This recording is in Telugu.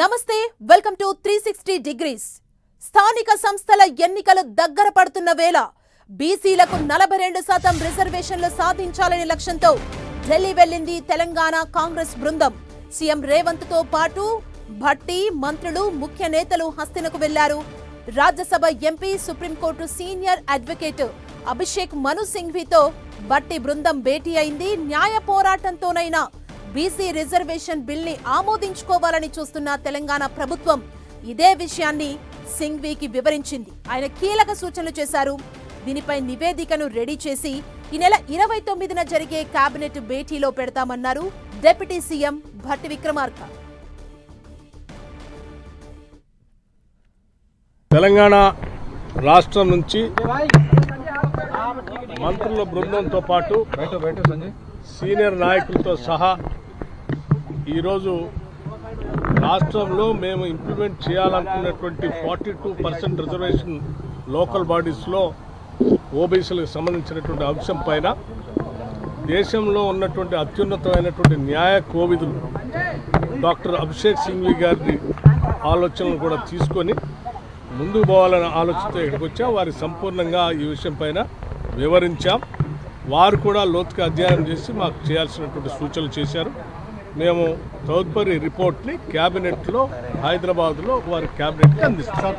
నమస్తే welcome to three sixty degrees స్థానిక సంస్థల ఎన్నికలు దగ్గర పడుతున్న వేళ బీసీలకు నలభై రెండు శాతం రిజర్వేషన్లు సాధించాలనే లక్ష్యంతో ఢిల్లీ వెళ్ళింది తెలంగాణ కాంగ్రెస్ బృందం. సీఎం రేవంత్తో పాటు భట్టి మంత్రులు ముఖ్య నేతలు హస్తినకు వెళ్ళారు. Rajya Sabha MP supreme court senior advocate Abhishek Manu సింఘ్వితో Bhatti బృందం భేటీ అయింది. న్యాయ పోరాటంతోనైనా బీసీ రిజర్వేషన్ బిల్ని ఆమోదించుకోవాలని చూస్తున్న తెలంగాణ ప్రభుత్వం ఇదే విషయాన్ని సింఘ్వీకి వివరించింది. ఆయన కీలక సూచనలు చేశారు. దీనిపై నివేదికను రెడీ చేసి ఈ నెల ఇరవై తొమ్మిదిన జరిగే కేబినెట్ భేటీలో పెడతామన్నారు డిప్యూటీ సీఎం భట్టి విక్రమార్క. తెలంగాణ రాష్ట్రం నుంచి మంత్రుల బృందంతో పాటు సీనియర్ నాయకులతో సహా ఈరోజు రాష్ట్రంలో మేము implement చేయాలనుకున్నటువంటి forty two percent reservation local బాడీస్లో ఓబీసీలకు సంబంధించినటువంటి అంశం పైన దేశంలో ఉన్నటువంటి అత్యున్నతమైనటువంటి న్యాయ కోవిదులు డాక్టర్ అభిషేక్ సింఘ్వి గారి ఆలోచనలు కూడా తీసుకొని ముందుకు పోవాలనే ఆలోచనతో ఇక్కడికి వచ్చాం. వారి సంపూర్ణంగా ఈ విషయం పైన వివరించాం. వారు కూడా లోతుగా అధ్యయనం చేసి మాకు చేయాల్సినటువంటి సూచనలు చేశారు. మేము తదుపరి రిపోర్ట్ని క్యాబినెట్లో హైదరాబాద్లో వారి క్యాబినెట్కి అందిస్తాం.